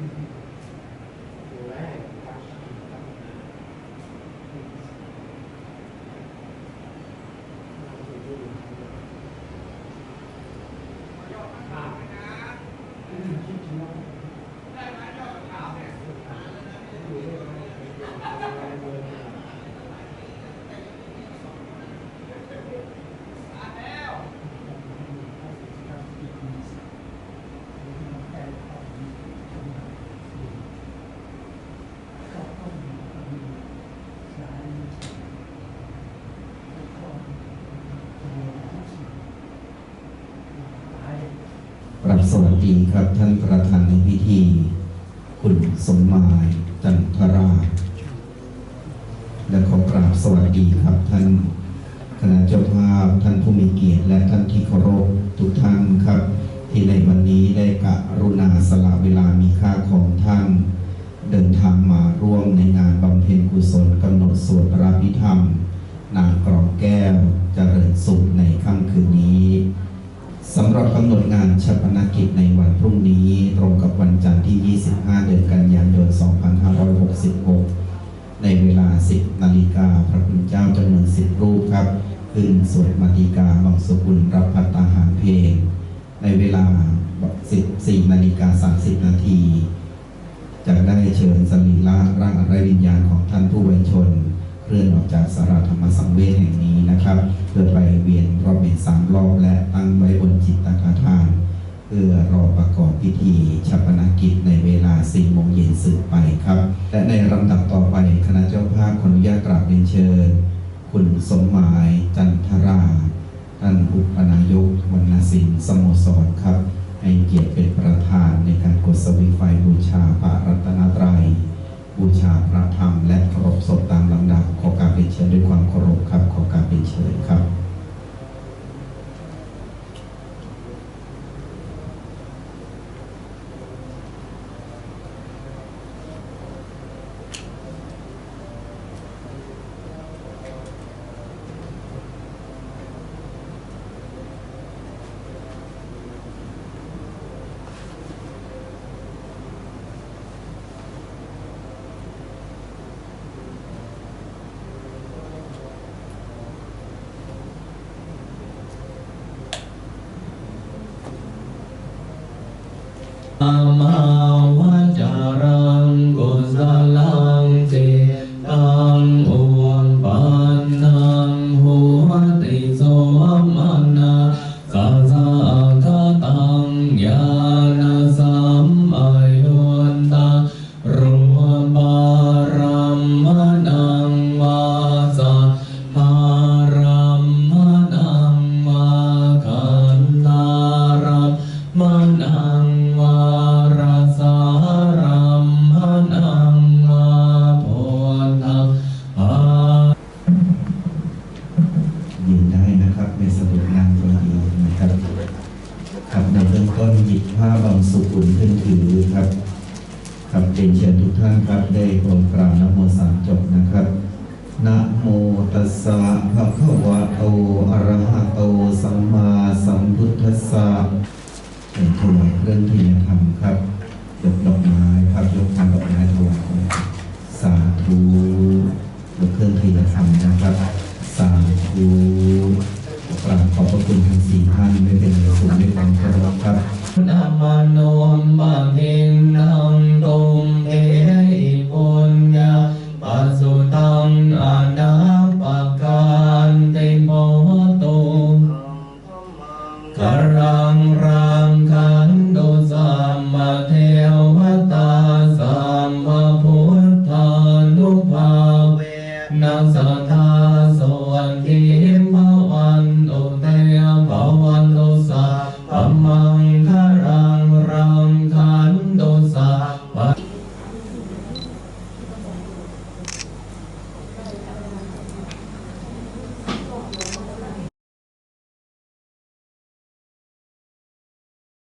ป วัสดีครับท่านประธานในพิธี คุณสมหมายจันทราชและขอกราบสวัสดีครับท่านคณะเจ้าภาพท่านผู้มีเกียรติและท่านที่เคารพทุกท่านครับ ที่ในวันนี้ได้กรุณาสละเวลามีค่าของท่าน เดินทางมาร่วมในงานบำเพ็ญกุศลกำหนดสวดพระพิธรรม นางกรองแก้วำหรับกำหนดงานชาปนกิจในวันพรุ่งนี้ ตรงกับวันจันทร์ที่ 25 เดือนกันยายน 2566 ในเวลา 10 นาฬิกาพระคุณเจ้าจำนวน 10 รูปครับ ขึ้นสวดมาติกาบังสุกุลรับพัตตาหารเพลง ในเวลา 14 นาฬิกา 30 นาทีจะได้เชิญสรีระร่างอันไรวิญญาณของท่านผู้วัยชน เคลื่อนออกจากสาราธรรมสังเวชแห่ง นะครับเพื่อไปเวียนรอบเมนสามรอบและตั้งไว้บนจิตตคาทาน เพื่อรอประกอบพิธีชาปนกิจในเวลา4โมงเย็นสืบไปครับ และในลำดับต่อไปคณะเจ้าภาพขออนุญาตกราบเรียนเชิญ คุณสมหมายจันทราท่านอุปนายกวรรณศิลป์สโมสรครับ ให้เกียรติเป็น ก็มีหยิบผ้าบางสุขุนขึ้นถือครับครับเป็นเชิญทุกท่านครับได้กรมกราบนโมสามจบนะครับนะโมตัสสะภะคะวะโตอะระหะโตสัมมาสัมพุทธัสสะเถวายเครื่องที่ธรรมครับยกดอกไม้ครับยกทานดอกไม้ถวายสาธุยกเครื่องที่ธรรมนะครับ สาธุกราบขอบพระคุณทั้งสี่ท่านไม่เป็น i'm namano